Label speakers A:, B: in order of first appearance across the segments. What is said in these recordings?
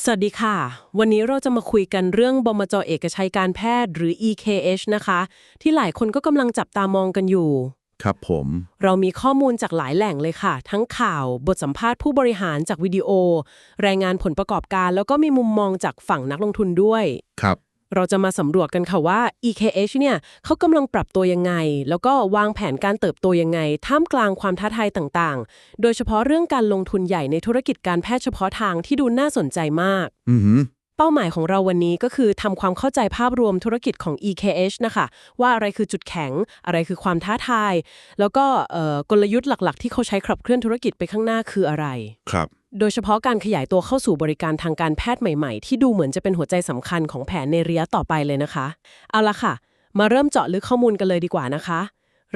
A: สวัสดีค่ะ วันนี้เราจะมาคุยกันเรื่องบมจเอกชัยการแพทย์หรือ EKH นะคะ ที่หลายคนก็กำลังจับตามองกันอยู่
B: ครับผม
A: เรามีข้อมูลจากหลายแหล่งเลยค่ะ ทั้งข่าวบทสัมภาษณ์ผู้บริหารจากวิดีโอ รายงานผลประกอบการ แล้วก็มีมุมมองจากฝั่งนักลงทุนด้วย
B: ครับ
A: เราจะมาสำรวจกันค่ะว่า EKH เนี่ยเขากำลังปรับตัวยังไง แล้วก็วางแผนการเติบโตยังไง ท่ามกลางความท้าทายต่างๆ โดยเฉพาะเรื่องการลงทุนใหญ่ในธุรกิจการแพทย์เฉพาะทางที่ดูน่าสนใจมาก
B: อือหือ
A: เป้าหมายของเราวันนี้ก็คือทำความเข้าใจภาพรวมธุรกิจของ EKH นะคะ ว่าอะไรคือจุดแข็ง อะไรคือความท้าทาย แล้วก็เอ่อกลยุทธ์หลักๆ ที่เขาใช้ขับเคลื่อนธุรกิจไปข้างหน้าคืออะไร
B: ครับ
A: โดยเฉพาะการขยายตัวเข้าสู่บริการทางการแพทย์ใหม่ๆ ที่ดูเหมือนจะเป็นหัวใจสำคัญของแผนในระยะต่อไปเลยนะคะ เอาละค่ะ มาเริ่มเจาะลึกข้อมูลกันเลยดีกว่านะคะ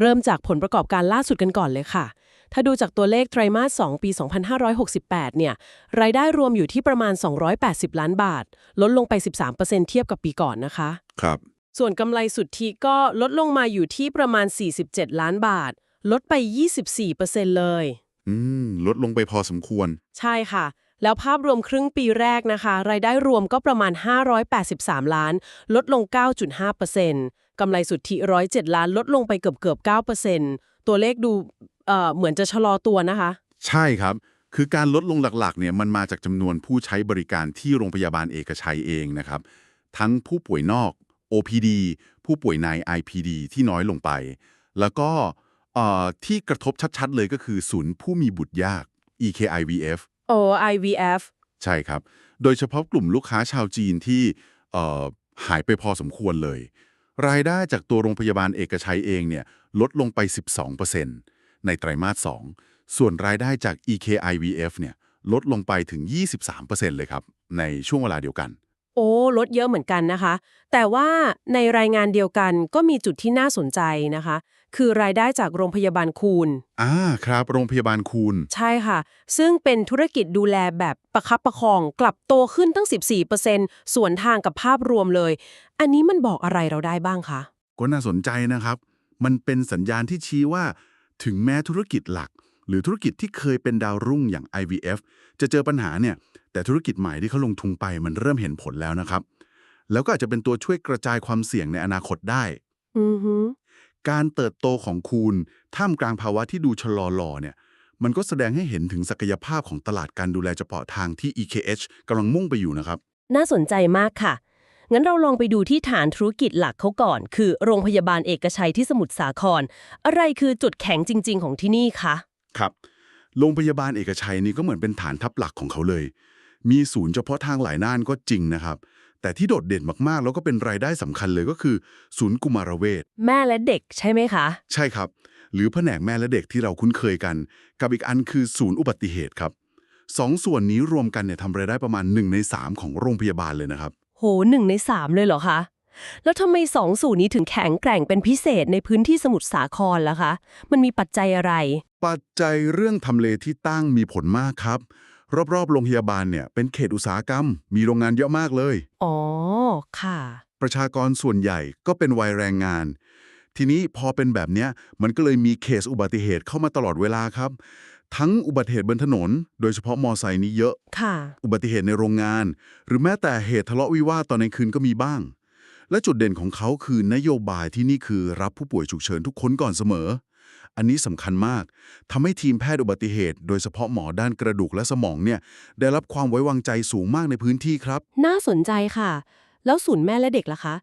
A: เริ่มจากผลประกอบการล่าสุดกันก่อนเลยค่ะ ถ้าดูจากตัวเลขไตรมาส 2 ปี 2568 เนี่ย รายได้รวมอยู่ที่ประมาณ 280 ล้านบาท ลดลงไป 13%เทียบกับปีก่อนนะคะ
B: ครับ
A: ส่วนกำไรสุทธิก็ลดลงมาอยู่ที่ประมาณ 47 ล้านบาท ลดไป 24%เลย
B: อืม ลดลงไปพอสมควร
A: ใช่ค่ะ แล้วภาพรวมครึ่งปีแรกนะคะ รายได้รวมก็ประมาณ 583 ล้าน ลดลง 9.5%กำไรสุทธิ 107 ล้าน ลดลงไปเกือบเกือบ9%ตัวเลขดูเอ่อเหมือนจะชะลอตัวนะคะ
B: ใช่ครับ คือการลดลงหลักๆเนี่ยมันมาจากจำนวนผู้ใช้บริการที่โรงพยาบาลเอกชัยเองนะครับ ทั้งผู้ป่วยนอก OPD ผู้ป่วยใน IPD ที่น้อยลงไป แล้วก็เอ่อที่กระทบชัดๆ เลยก็คือศูนย์ผู้มีบุตรยาก EKIVF
A: O IVF
B: ใช่ครับ โดยเฉพาะกลุ่มลูกค้าชาวจีนที่เอ่อหายไปพอสมควรเลย รายได้จากตัวโรงพยาบาลเอกชัยเองเนี่ยลดลงไป 12%ในไตรมาส 2 ส่วนรายได้จาก EKIVF เนี่ยลดลงไปถึง 23%เลยครับ ในช่วงเวลาเดียวกัน
A: โอ้ลดเยอะเหมือนกันนะคะ แต่ว่าในรายงานเดียวกันก็มีจุดที่น่าสนใจนะคะ คือรายได้จากโรงพยาบาลคูณ
B: อ่าครับ โรงพยาบาลคูณ
A: ใช่ค่ะ ซึ่งเป็นธุรกิจดูแลแบบประคับประคอง กลับโตขึ้นตั้ง 14%ส่วนทางกับภาพรวมเลย อันนี้มันบอกอะไรเราได้บ้างคะ
B: ก็น่าสนใจนะครับ มันเป็นสัญญาณที่ชี้ว่า ถึงแม้ธุรกิจหลัก หรือธุรกิจที่เคยเป็นดาวรุ่งอย่าง IVF จะเจอปัญหาเนี่ย แต่ธุรกิจใหม่ที่เขาลงทุนไปมันเริ่มเห็นผลแล้วนะครับ แล้วก็อาจจะเป็นตัวช่วยกระจายความเสี่ยงในอนาคตได้
A: อือฮึ
B: การเติบโตของคูณท่ามกลางภาวะที่ดูชะลอหลอเนี่ยมันก็แสดงให้เห็นถึงศักยภาพของตลาดการดูแลเฉพาะทางที่ EKH กำลังมุ่งไปอยู่นะครับ
A: น่าสนใจมากค่ะ งั้นเราลองไปดูที่ฐานธุรกิจหลักเขาก่อน คือโรงพยาบาลเอกชัยที่สมุทรสาคร อะไรคือจุดแข็งจริง ๆ ของที่นี่คะ
B: ครับ โรงพยาบาลเอกชัยนี่ก็เหมือนเป็นฐานทัพหลักของเขาเลย มีศูนย์เฉพาะทางหลายน่านก็จริงนะครับ แต่ที่โดดเด่นมากๆ แล้วก็เป็นรายได้สำคัญเลยก็คือ ศูนย์กุมารเวช
A: แม่และเด็กใช่ไหมคะ
B: ใช่ครับ หรือแผนกแม่และเด็กที่เราคุ้นเคยกัน กับอีกอันคือศูนย์อุบัติเหตุครับสองส่วนนี้รวมกันเนี่ยทำรายได้ประมาณ 1 ใน 3 ของโรงพยาบาลเลยนะครับ
A: โหหนึ่งในสามเลยเหรอคะ แล้วทำไมสองสูตรนี้ถึงแข็งแกร่งเป็นพิเศษในพื้นที่สมุทรสาครล่ะคะ มันมีปัจจัยอะไร
B: ปัจจัยเรื่องทำเลที่ตั้งมีผลมากครับ รอบๆโรงพยาบาลเนี่ยเป็นเขตอุตสาหกรรม มีโรงงานเยอะมากเลย
A: อ๋อ ค่ะ
B: ประชากรส่วนใหญ่ก็เป็นวัยแรงงาน ทีนี้พอเป็นแบบเนี้ยมันก็เลยมีเคสอุบัติเหตุเข้ามาตลอดเวลาครับ ทั้งอุบัติเหตุบนถนน โดยเฉพาะมอไซค์นี้เยอะ
A: ค่ะ
B: อุบัติเหตุในโรงงาน หรือแม้แต่เหตุทะเลาะวิวาทตอนในคืนก็มีบ้าง และจุดเด่นของเขาคือนโยบายที่นี่คือรับผู้ป่วยฉุกเฉินทุกคนก่อนเสมอ อันนี้สำคัญมากทำให้ทีมแพทย์อุบัติเหตุ โดยเฉพาะหมอด้านกระดูกและสมองเนี่ยได้รับความไว้วางใจสูงมากในพื้นที่ครับ
A: น่าสนใจค่ะ แล้วศูนย์แม่และเด็กล่ะคะ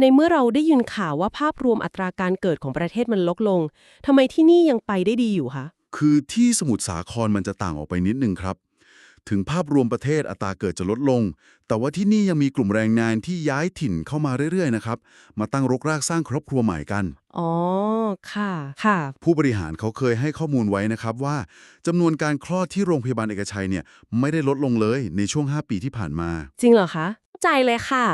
A: ในเมื่อเราได้ยินข่าวว่าภาพรวมอัตราการเกิดของประเทศมันลดลงทำไมที่นี่ยังไปได้ดีอยู่คะ
B: คือที่สมุทรสาครมันจะต่างออกไปนิดนึงครับ ถึงภาพรวมประเทศอัตราเกิดจะลดลง แต่ว่าที่นี่ยังมีกลุ่มแรงงานที่ย้ายถิ่นเข้ามาเรื่อยๆนะครับ มาตั้งรกรากสร้างครอบครัวใหม่กัน
A: อ๋อ ค่ะ ค่ะ
B: ผู้บริหารเขาเคยให้ข้อมูลไว้นะครับว่าจำนวนการคลอดที่โรงพยาบาลเอกชัยเนี่ยไม่ได้ลดลงเลยในช่วง 5 ปีที่ผ่านมา
A: จริงเหรอคะใจเลยค่ะ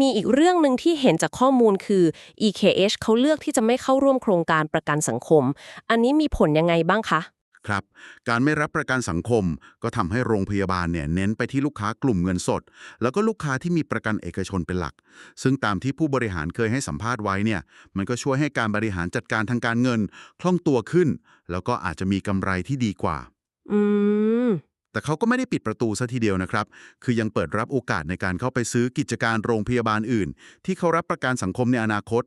A: มีอีกเรื่องหนึ่งที่เห็นจากข้อมูลคือ EKH เขาเลือกที่จะไม่เข้าร่วมโครงการประกันสังคม อันนี้มีผลยังไงบ้างคะ
B: ครับ การไม่รับประกันสังคมก็ทำให้โรงพยาบาลเนี่ยเน้นไปที่ลูกค้ากลุ่มเงินสด แล้วก็ลูกค้าที่มีประกันเอกชนเป็นหลัก ซึ่งตามที่ผู้บริหารเคยให้สัมภาษณ์ไว้เนี่ยมันก็ช่วยให้การบริหารจัดการทางการเงินคล่องตัวขึ้น แล้วก็อาจจะมีกำไรที่ดีกว่า
A: อืม
B: แต่เขาก็ไม่ได้ปิดประตูซะทีเดียวนะครับ คือยังเปิดรับโอกาสในการเข้าไปซื้อกิจการโรงพยาบาลอื่น ที่เขารับประกันสังคมในอนาคต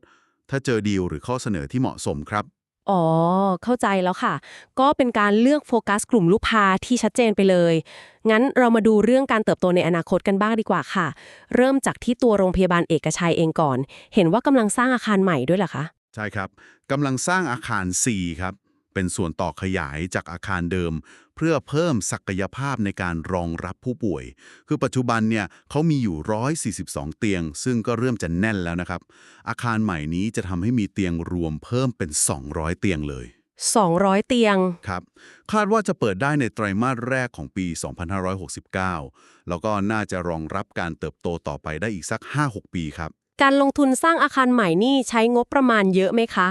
B: ถ้าเจอดีลหรือข้อเสนอที่เหมาะสมครับ
A: อ๋อ เข้าใจแล้วค่ะ ก็เป็นการเลือกโฟกัสกลุ่มลูกค้าที่ชัดเจนไปเลย งั้นเรามาดูเรื่องการเติบโตในอนาคตกันบ้างดีกว่าค่ะ เริ่มจากที่ตัวโรงพยาบาลเอกชัยเองก่อน เห็นว่ากำลังสร้างอาคารใหม่ด้วยเหรอคะ
B: ใช่ครับกำลังสร้างอาคาร 4 ครับ เป็นส่วนต่อขยายจากอาคารเดิม เพื่อเพิ่มศักยภาพในการรองรับผู้ป่วย คือปัจจุบันเนี่ยเขามีอยู่ 142 เตียง ซึ่งก็เริ่มจะแน่นแล้วนะครับ อาคารใหม่นี้จะทำให้มีเตียงรวมเพิ่มเป็น 200 เตียงเลย
A: 200 เตียง
B: ครับ คาดว่าจะเปิดได้ในไตรมาสแรกของปี 2569 แล้วก็น่าจะรองรับการเติบโตต่อไปได้อีกสัก 5-6 ปีครับ
A: การลงทุนสร้างอาคารใหม่นี่ใช้งบประมาณเยอะไหมคะ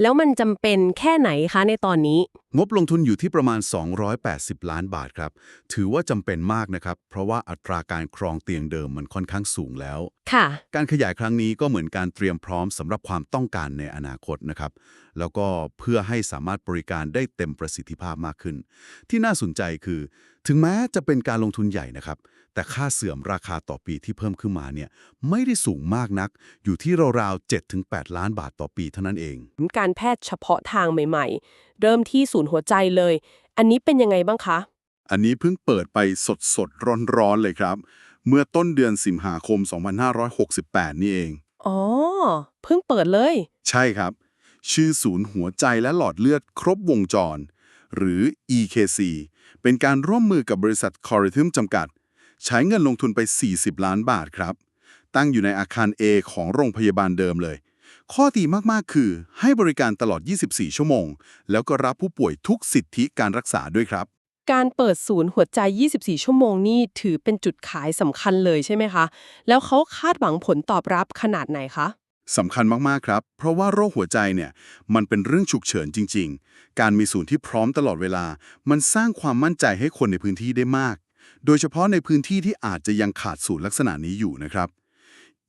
A: แล้วมันจำเป็นแค่ไหนคะในตอนนี้
B: งบลงทุนอยู่ที่ประมาณ 280 ล้านบาทครับ ถือว่าจำเป็นมากนะครับ เพราะว่าอัตราการครองเตียงเดิมมันค่อนข้างสูงแล้ว
A: ค่ะ
B: การขยายครั้งนี้ก็เหมือนการเตรียมพร้อมสำหรับความต้องการในอนาคตนะครับ แล้วก็เพื่อให้สามารถบริการได้เต็มประสิทธิภาพมากขึ้น ที่น่าสนใจคือ ถึงแม้จะเป็นการลงทุนใหญ่นะครับ แต่ค่าเสื่อมราคาต่อปีที่เพิ่มขึ้นมาเนี่ยไม่ได้สูงมากนัก อยู่ที่ราวๆ7-8 ล้านบาทต่อปีเท่านั้นเอง
A: การแพทย์เฉพาะทางใหม่ๆ เริ่มที่ศูนย์หัวใจเลย อันนี้เป็นยังไงบ้างคะ
B: อันนี้เพิ่งเปิดไปสดสดร้อนร้อนๆเลยครับ เมื่อต้นเดือนสิงหาคม 2568 นี่เอง
A: อ๋อ เพิ่งเปิดเลย
B: ใช่ครับ ชื่อศูนย์หัวใจและหลอดเลือดครบวงจร หรือ EKC เป็นการร่วมมือกับบริษัท c o r r i t h m จำกัด ใช้เงินลงทุนไป 40 ล้านบาทครับ ตั้งอยู่ในอาคาร A ของโรงพยาบาลเดิมเลย ข้อดีมาก ๆ คือให้บริการตลอด 24 ชั่วโมง แล้วก็รับผู้ป่วยทุกสิทธิการรักษาด้วยครับ
A: การเปิดศูนย์หัวใจ 24 ชั่วโมงนี่ถือเป็นจุดขายสำคัญเลยใช่ไหมคะ แล้วเขาคาดหวังผลตอบรับขนาดไหนคะ
B: สำคัญมากๆครับ เพราะว่าโรคหัวใจเนี่ยมันเป็นเรื่องฉุกเฉินจริง ๆ การมีศูนย์ที่พร้อมตลอดเวลา มันสร้างความมั่นใจให้คนในพื้นที่ได้มาก โดยเฉพาะในพื้นที่ที่อาจจะยังขาดศูนย์ลักษณะนี้อยู่นะครับ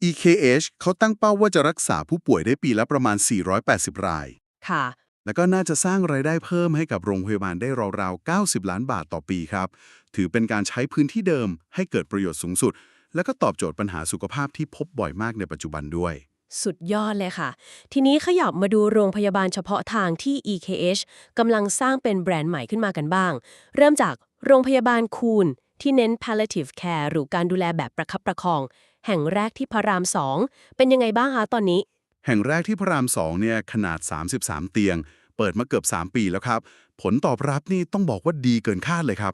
B: EKH เขาตั้งเป้าว่าจะรักษาผู้ป่วยได้ปีละประมาณ 480 ราย
A: ค่ะ
B: แล้วก็น่าจะสร้างรายได้เพิ่มให้กับโรงพยาบาลได้ราวๆ 90 ล้านบาทต่อปีครับ ถือเป็นการใช้พื้นที่เดิมให้เกิดประโยชน์สูงสุด แล้วก็ตอบโจทย์ปัญหาสุขภาพที่พบบ่อยมากในปัจจุบันด้วย
A: สุดยอดเลยค่ะ ทีนี้ขยับมาดูโรงพยาบาลเฉพาะทางที่ EKH กำลังสร้างเป็นแบรนด์ใหม่ขึ้นมากันบ้าง เริ่มจากโรงพยาบาลคูนที่เน้น palliative care หรือการดูแลแบบประคับประคอง แห่งแรกที่พระราม2เป็นยังไงบ้างคะตอนนี้
B: แห่งแรกที่พระรามสองเนี่ยขนาด 33 เตียง เปิดมาเกือบ 3 ปีแล้วครับ ผลตอบรับนี่ต้องบอกว่าดีเกินคาดเลยครับ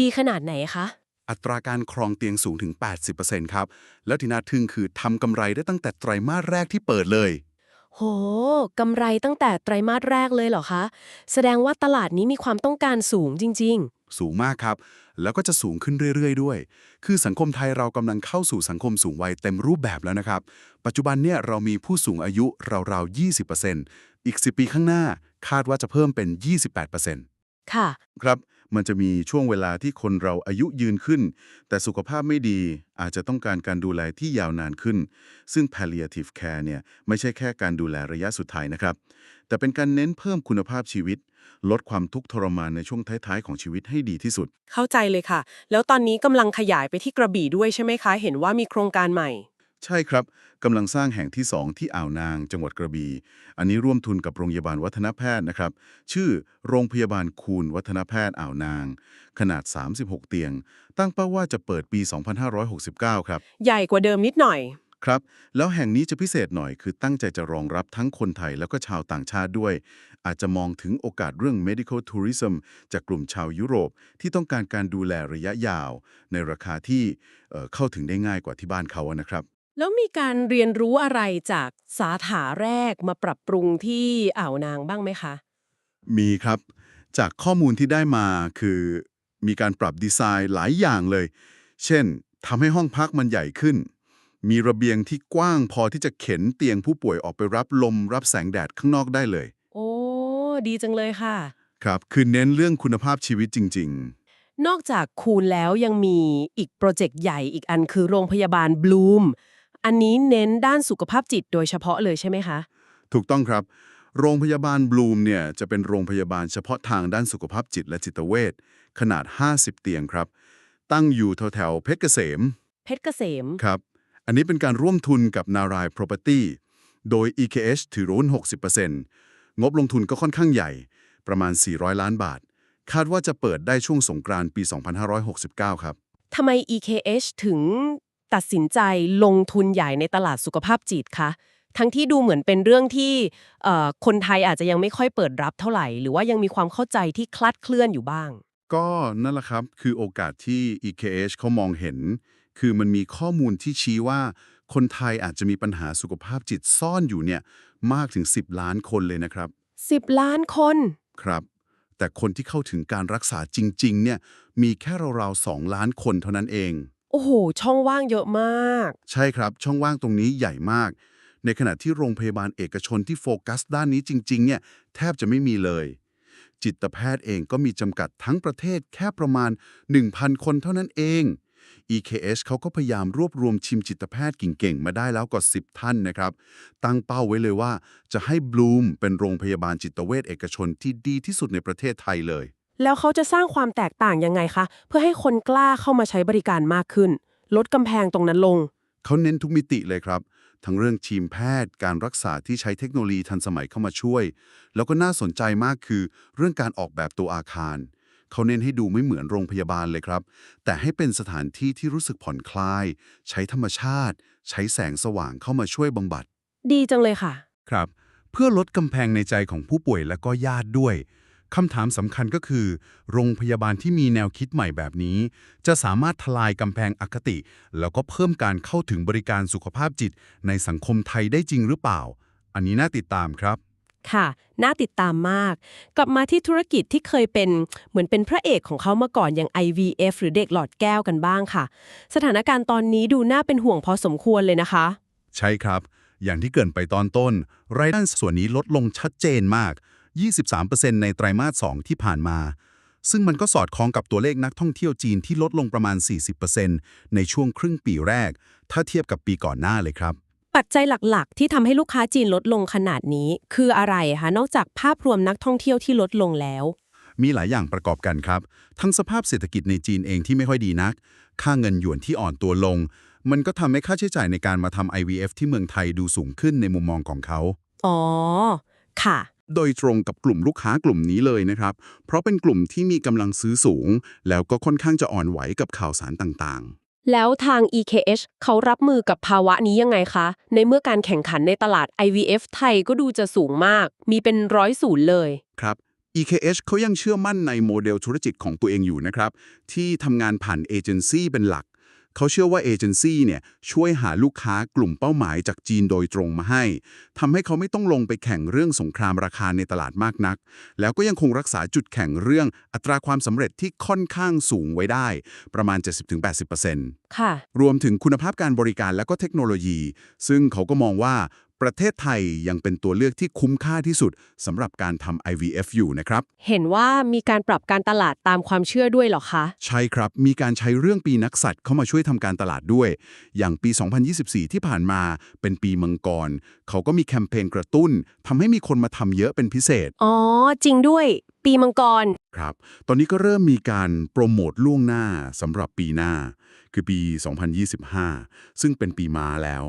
A: ดีขนาดไหนคะ
B: อัตราการครองเตียงสูงถึง 80%ครับ แล้วที่น่าทึ่งคือทำกำไรได้ตั้งแต่ไตรมาสแรกที่เปิดเลย
A: โหกำไรตั้งแต่ไตรมาสแรกเลยเหรอคะ แสดงว่าตลาดนี้มีความต้องการสูงจริง
B: สูงมากครับ แล้วก็จะสูงขึ้นเรื่อย ๆ ด้วย คือสังคมไทยเรากำลังเข้าสู่สังคมสูงวัยเต็มรูปแบบแล้วนะครับ ปัจจุบันเนี่ยเรามีผู้สูงอายุราวๆ 20%อีก 10 ปีข้างหน้า คาดว่าจะเพิ่มเป็น 28%
A: ๆค่ะ
B: ครับ มันจะมีช่วงเวลาที่คนเราอายุยืนขึ้น แต่สุขภาพไม่ดีอาจจะต้องการการดูแลที่ยาวนานขึ้น ซึ่ง palliative care เนี่ยไม่ใช่แค่การดูแลระยะสุดท้ายนะครับ แต่เป็นการเน้นเพิ่มคุณภาพชีวิต ลดความทุกข์ทรมานในช่วงท้ายๆ ของชีวิตให้ดีที่สุด
A: เข้าใจเลยค่ะ แล้วตอนนี้กำลังขยายไปที่กระบี่ด้วยใช่ไหมคะ เห็นว่ามีโครงการใหม่
B: ใช่ครับ กำลังสร้างแห่งที่ 2 ที่อ่าวนาง จังหวัดกระบี่ อันนี้ร่วมทุนกับโรงพยาบาลวัฒนแพทย์นะครับ ชื่อโรงพยาบาลคูนวัฒนแพทย์อ่าวนาง ขนาด 36 เตียง ตั้งเป้าว่าจะเปิดปี 2569 ครับ
A: ใหญ่กว่าเดิมนิดหน่อย
B: ครับ แล้วแห่งนี้จะพิเศษหน่อยคือตั้งใจจะรองรับทั้งคนไทยแล้วก็ชาวต่างชาติด้วย อาจจะมองถึงโอกาสเรื่อง medical tourism จากกลุ่มชาวยุโรป ที่ต้องการการดูแลระยะยาว ในราคาที่เอ่อเข้าถึงได้ง่ายกว่าที่บ้านเขาอะนะครับ
A: แล้วมีการเรียนรู้อะไรจากสาขาแรกมาปรับปรุงที่อ่าวนางบ้างไหมคะ
B: มีครับ จากข้อมูลที่ได้มาคือมีการปรับดีไซน์หลายอย่างเลย เช่นทำให้ห้องพักมันใหญ่ขึ้น มีระเบียงที่กว้างพอที่จะเข็นเตียงผู้ป่วยออกไปรับลมรับแสงแดดข้างนอกได้เลย
A: โอ้ ดีจังเลยค่ะ
B: ครับ คือเน้นเรื่องคุณภาพชีวิตจริง
A: นอกจากคูณแล้วยังมีอีกโปรเจกต์ใหญ่อีกอันคือโรงพยาบาลบลูม อันนี้เน้นด้านสุขภาพจิตโดยเฉพาะเลยใช่ไหมคะ
B: ๆถูกต้องครับ โรงพยาบาลบลูมเนี่ยจะเป็นโรงพยาบาลเฉพาะทางด้านสุขภาพจิตและจิตเวชขนาด 50 เตียงครับ ตั้งอยู่แถวๆเพชรเกษม
A: เพชรเกษม
B: ครับ อันนี้เป็นการร่วมทุนกับนาราย Property โดย EKH ถือหุ้น60%งบลงทุนก็ค่อนข้างใหญ่ ประมาณ 400 ล้านบาท คาดว่าจะเปิดได้ช่วงสงกรานต์ปี 2569 ครับ
A: ทำไม EKH ถึง ตัดสินใจลงทุนใหญ่ในตลาดสุขภาพจิตคะทั้งที่ดูเหมือนเป็นเรื่องที่เอ่อคนไทยอาจจะยังไม่ค่อยเปิดรับเท่าไหร่ หรือว่ายังมีความเข้าใจที่คลาดเคลื่อนอยู่บ้าง
B: ก็นั่นแหละครับ คือโอกาสที่ EKH เขามองเห็น คือมันมีข้อมูลที่ชี้ว่า คนไทยอาจจะมีปัญหาสุขภาพจิตซ่อนอยู่เนี่ยมากถึง 10 ล้านคนเลยนะครับ
A: 10 ล้านคน
B: ครับ แต่คนที่เข้าถึงการรักษาจริง ๆ เนี่ยมีแค่ราวๆ2ล้านคนเท่านั้นเอง
A: โอ้โห ช่องว่างเยอะมาก
B: ใช่ครับ ช่องว่างตรงนี้ใหญ่มาก ในขณะที่โรงพยาบาลเอกชนที่โฟกัสด้านนี้จริง ๆ เนี่ย แทบจะไม่มีเลย จิตแพทย์เองก็มีจำกัดทั้งประเทศแค่ประมาณ 1,000 คนเท่านั้นเอง EKH เขาก็พยายามรวบรวมชิมจิตแพทย์เก่ง ๆ มาได้แล้วกว่า 10 ท่านนะครับ ตั้งเป้าไว้เลยว่าจะให้บลูมเป็นโรงพยาบาลจิตเวชเอกชนที่ดีที่สุดในประเทศไทยเลย
A: แล้วเขาจะสร้างความแตกต่างยังไงคะ เพื่อให้คนกล้าเข้ามาใช้บริการมากขึ้น ลดกำแพงตรงนั้นลง
B: เขาเน้นทุกมิติเลยครับ ทั้งเรื่องทีมแพทย์ การรักษาที่ใช้เทคโนโลยีทันสมัยเข้ามาช่วย แล้วก็น่าสนใจมากคือ เรื่องการออกแบบตัวอาคาร เขาเน้นให้ดูไม่เหมือนโรงพยาบาลเลยครับ แต่ให้เป็นสถานที่ที่รู้สึกผ่อนคลาย ใช้ธรรมชาติ ใช้แสงสว่างเข้ามาช่วยบำบัด
A: ดีจังเลยค่ะ
B: ครับ เพื่อลดกำแพงในใจของผู้ป่วยและก็ญาติด้วย คำถามสำคัญก็คือ โรงพยาบาลที่มีแนวคิดใหม่แบบนี้ จะสามารถทลายกำแพงอคติ แล้วก็เพิ่มการเข้าถึงบริการสุขภาพจิต ในสังคมไทยได้จริงหรือเปล่า อันนี้น่าติดตามครับ
A: ค่ะ น่าติดตามมาก กลับมาที่ธุรกิจที่เคยเป็นเหมือนเป็นพระเอกของเขามาก่อนอย่าง IVF หรือเด็กหลอดแก้วกันบ้างค่ะ สถานการณ์ตอนนี้ดูน่าเป็นห่วงพอสมควรเลยนะคะ
B: ใช่ครับอย่างที่เกรินไปตอนต้น รายได้ส่วนนี้ลดลงชัดเจนมาก 23%ในไตรมาส 2 ที่ผ่านมา ซึ่งมันก็สอดคล้องกับตัวเลขนักท่องเที่ยวจีนที่ลดลงประมาณ 40%ในช่วงครึ่งปีแรก ถ้าเทียบกับปีก่อนหน้าเลยครับ
A: ปัจจัยหลักๆ ที่ทำให้ลูกค้าจีนลดลงขนาดนี้ คืออะไรคะ นอกจากภาพรวมนักท่องเที่ยวที่ลดลงแล้ว
B: มีหลายอย่างประกอบกันครับ ทั้งสภาพเศรษฐกิจในจีนเองที่ไม่ค่อยดีนัก ค่าเงินหยวนที่อ่อนตัวลง มันก็ทำให้ค่าใช้จ่ายในการมาทำ IVF ที่เมืองไทยดูสูงขึ้นในมุมมองของเขา
A: อ๋อ ค่ะ
B: โดยตรงกับกลุ่มลูกค้ากลุ่มนี้เลยนะครับ เพราะเป็นกลุ่มที่มีกำลังซื้อสูง แล้วก็ค่อนข้างจะอ่อนไหวกับข่าวสารต่าง
A: แล้วทาง EKH เขารับมือกับภาวะนี้ยังไงคะ ในเมื่อการแข่งขันในตลาด IVF ไทยก็ดูจะสูงมาก มีเป็นร้อยศูนย์เลย
B: ๆครับ EKH เขายังเชื่อมั่นในโมเดลธุรกิจของตัวเองอยู่นะครับ ที่ทำงานผ่านเอเจนซี่เป็นหลัก เขาเชื่อว่าเอเจนซี่เนี่ยช่วยหาลูกค้ากลุ่มเป้าหมายจากจีนโดยตรงมาให้ทำให้เขาไม่ต้องลงไปแข่งเรื่องสงครามราคาในตลาดมากนัก แล้วก็ยังคงรักษาจุดแข่งเรื่องอัตราความสำเร็จที่ค่อนข้างสูงไว้ได้ ประมาณ 70-80%
A: ค่ะ
B: รวมถึงคุณภาพการบริการและก็เทคโนโลยี ซึ่งเขาก็มองว่า ประเทศไทยยังเป็นตัวเลือกที่คุ้มค่าที่สุดสำหรับการทำ IVF อยู่นะครับ
A: เห็นว่ามีการปรับการตลาดตามความเชื่อด้วยเหรอคะ
B: ใช่ครับ มีการใช้เรื่องปีนักสัตว์เข้ามาช่วยทำการตลาดด้วย อย่างปี 2024 ที่ผ่านมาเป็นปีมังกร เขาก็มีแคมเปญกระตุ้นทำให้มีคนมาทำเยอะเป็นพิเศษ
A: อ๋อ จริงด้วย ปีมังกร
B: ครับ ตอนนี้ก็เริ่มมีการโปรโมทล่วงหน้าสำหรับปีหน้า คือปี 2025 ซึ่งเป็นปีม้าแล้ว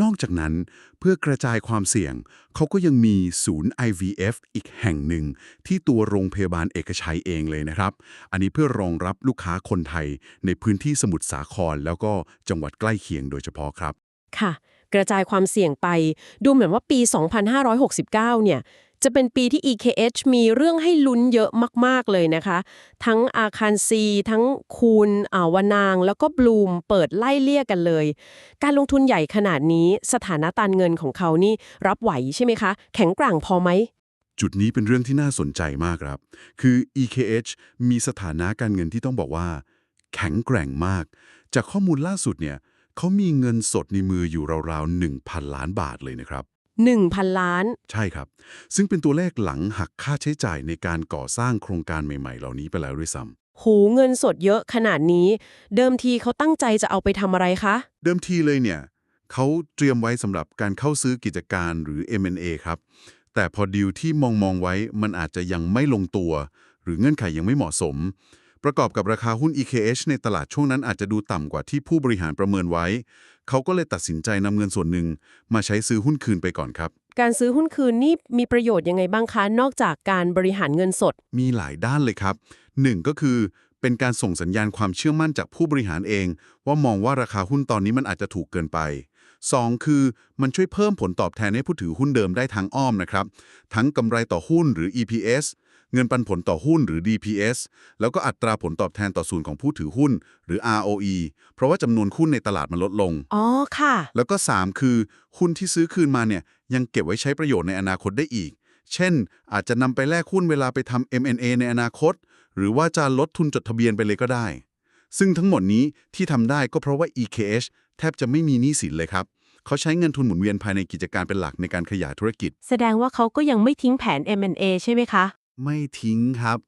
B: นอกจากนั้นเพื่อกระจายความเสี่ยง เขาก็ยังมีศูนย์ IVF อีกแห่งหนึ่ง ที่ตัวโรงพยาบาลเอกชัยเองเลยนะครับ อันนี้เพื่อรองรับลูกค้าคนไทย ในพื้นที่สมุทรสาคร แล้วก็จังหวัดใกล้เคียงโดยเฉพาะครับ
A: ค่ะ กระจายความเสี่ยงไป ดูเหมือนว่าปี 2569 เนี่ย จะเป็นปีที่ EKH มีเรื่องให้ลุ้นเยอะมาก ๆ เลยนะคะ ทั้งอาคารซีทั้งคูณอาวานาง แล้วก็บลูมเปิดไล่เลี่ยกันเลย การลงทุนใหญ่ขนาดนี้สถานะการเงินของเขานี่รับไหวใช่ไหมคะ แข็งแกร่งพอไหม
B: จุดนี้เป็นเรื่องที่น่าสนใจมากครับ คือ EKH มีสถานะการเงินที่ต้องบอกว่า แข็งแกร่งมาก จากข้อมูลล่าสุดเนี่ยเขามีเงินสดในมืออยู่ราวๆ1,000 ล้านบาทเลยนะครับ
A: 1,000 ล้าน
B: ใช่ครับ ซึ่งเป็นตัวเลขหลังหักค่าใช้จ่ายในการก่อสร้างโครงการใหม่ๆ เหล่านี้ไปแล้วด้วยซ้
A: หูเงินสดเยอะขนาดนี้ เดิมทีเขาตั้งใจจะเอาไปทำอะไรคะำ
B: เดิมทีเลยเนี่ยเขาเตรียมไว้สำหรับการเข้าซื้อกิจการหรือ M&A ครับ แต่พอดีลที่มองมองๆไว้มันอาจจะยังไม่ลงตัว หรือเงื่อนไขยังไม่เหมาะสม ประกอบกับราคาหุ้น EKH ในตลาดช่วงนั้นอาจจะดูต่ำกว่าที่ผู้บริหารประเมินไว้ เขาก็เลยตัดสินใจนำเงินส่วนหนึ่งมาใช้ซื้อหุ้นคืนไปก่อนครับ
A: การซื้อหุ้นคืนนี่มีประโยชน์ยังไงบ้างคะ นอกจากการบริหารเงินสด
B: มีหลายด้านเลยครับหนึ่งก็คือเป็นการส่งสัญญาณความเชื่อมั่นจากผู้บริหารเอง ว่ามองว่าราคาหุ้นตอนนี้มันอาจจะถูกเกินไป 2. คือมันช่วยเพิ่มผลตอบแทนให้ผู้ถือหุ้นเดิมได้ทางอ้อมนะครับ ทั้งกำไรต่อหุ้นหรือ EPS เงินปันผลต่อหุ้นหรือ DPS แล้วก็อัตราผลตอบแทนต่อส่วนของผู้ถือหุ้น หรือ ROE เพราะว่าจำนวนหุ้นในตลาดมันลดลง
A: อ๋อ ค่ะ
B: แล้วก็ 3 คือ หุ้นที่ซื้อคืนมาเนี่ยยังเก็บไว้ใช้ประโยชน์ในอนาคตได้อีก เช่น อาจจะนำไปแลกหุ้นเวลาไปทำ M&A ในอนาคต หรือว่าจะลดทุนจดทะเบียนไปเลยก็ได้ ซึ่งทั้งหมดนี้ที่ทำได้ก็เพราะว่า EKH แทบจะไม่มีหนี้สินเลยครับเขาใช้เงินทุนหมุนเวียนภายในกิจการเป็นหลักในการขยายธุรกิจ
A: แสดงว่าเขาก็ยังไม่ทิ้งแผน M&A ใช่ไหมคะ
B: ไม่ทิ้งครับ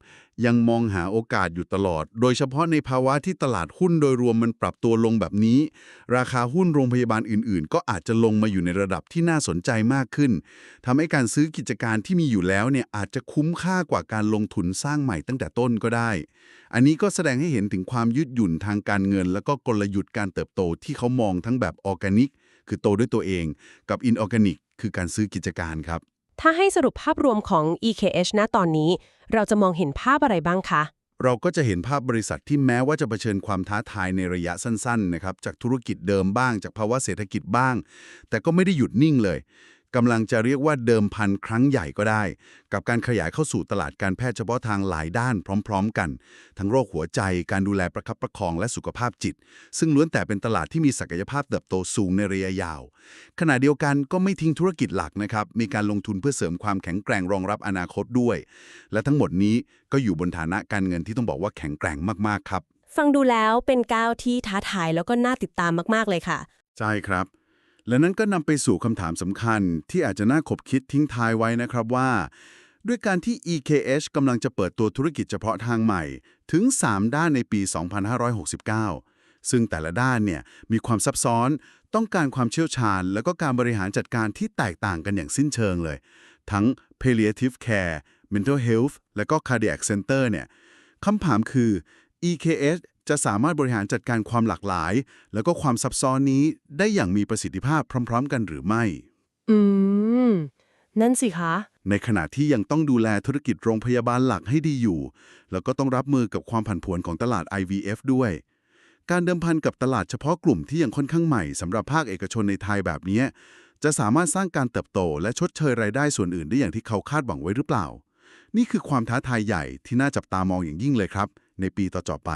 B: ยังมองหาโอกาสอยู่ตลอด โดยเฉพาะในภาวะที่ตลาดหุ้นโดยรวมมันปรับตัวลงแบบนี้ ราคาหุ้นโรงพยาบาลอื่นๆ ก็อาจจะลงมาอยู่ในระดับที่น่าสนใจมากขึ้นทำให้การซื้อกิจการที่มีอยู่แล้วเนี่ยอาจจะคุ้มค่ากว่าการลงทุนสร้างใหม่ตั้งแต่ต้นก็ได้ อันนี้ก็แสดงให้เห็นถึงความยืดหยุ่นทางการเงิน แล้วก็กลยุทธ์การเติบโตที่เขามองทั้งแบบออร์แกนิก คือโตด้วยตัวเอง กับอินออร์แกนิก คือการซื้อกิจการครับ
A: ถ้าให้สรุปภาพรวมของ EKH ณตอนนี้ เราจะมองเห็นภาพอะไรบ้างคะ
B: เราก็จะเห็นภาพบริษัทที่แม้ว่าจะเผชิญความท้าทายในระยะสั้นๆนะครับจากธุรกิจเดิมบ้าง จากภาวะเศรษฐกิจบ้าง แต่ก็ไม่ได้หยุดนิ่งเลย กำลังจะเรียกว่าเดิมพันครั้งใหญ่ก็ได้ กับการขยายเข้าสู่ตลาดการแพทย์เฉพาะทางหลายด้านพร้อม ๆ กัน ทั้งโรคหัวใจการดูแลประคับประคองและสุขภาพจิต ซึ่งล้วนแต่เป็นตลาดที่มีศักยภาพเติบโตสูงในระยะยาว ขณะเดียวกันก็ไม่ทิ้งธุรกิจหลักนะครับมีการลงทุนเพื่อเสริมความแข็งแกร่งรองรับอนาคตด้วย และทั้งหมดนี้ก็อยู่บนฐานะการเงินที่ต้องบอกว่าแข็งแกร่งมากๆครับ
A: ฟังดูแล้วเป็นก้าวที่ท้าทายแล้วก็น่าติดตามมาก ๆ เลยค่ะ
B: ใช่ครับ และนั้นก็นำไปสู่คำถามสำคัญที่อาจจะน่าขบคิดทิ้งท้ายไว้นะครับว่า ด้วยการที่ EKH กำลังจะเปิดตัวธุรกิจเฉพาะทางใหม่ ถึง 3 ด้านในปี 2569 ซึ่งแต่ละด้านเนี่ยมีความซับซ้อนต้องการความเชี่ยวชาญ แล้วก็การบริหารจัดการที่แตกต่างกันอย่างสิ้นเชิงเลย ทั้ง palliative care mental health และก็ cardiac center เนี่ยคำถามคือ EKH จะสามารถบริหารจัดการความหลากหลาย แล้วก็ความซับซ้อนนี้ได้อย่างมีประสิทธิภาพพร้อม ๆ กันหรือไม่
A: อืม นั่นสิคะ
B: ในขณะที่ยังต้องดูแลธุรกิจโรงพยาบาลหลักให้ดีอยู่ แล้วก็ต้องรับมือกับความผันผวนของตลาด IVF ด้วย การเดิมพันกับตลาดเฉพาะกลุ่มที่ยังค่อนข้างใหม่สำหรับภาคเอกชนในไทยแบบนี้จะสามารถสร้างการเติบโต และชดเชยรายได้ส่วนอื่นได้อย่างที่เขาคาดหวังไว้หรือเปล่า นี่คือความท้าทายใหญ่ที่น่าจับตามองอย่างยิ่งเลยครับ ในปีต่อๆไป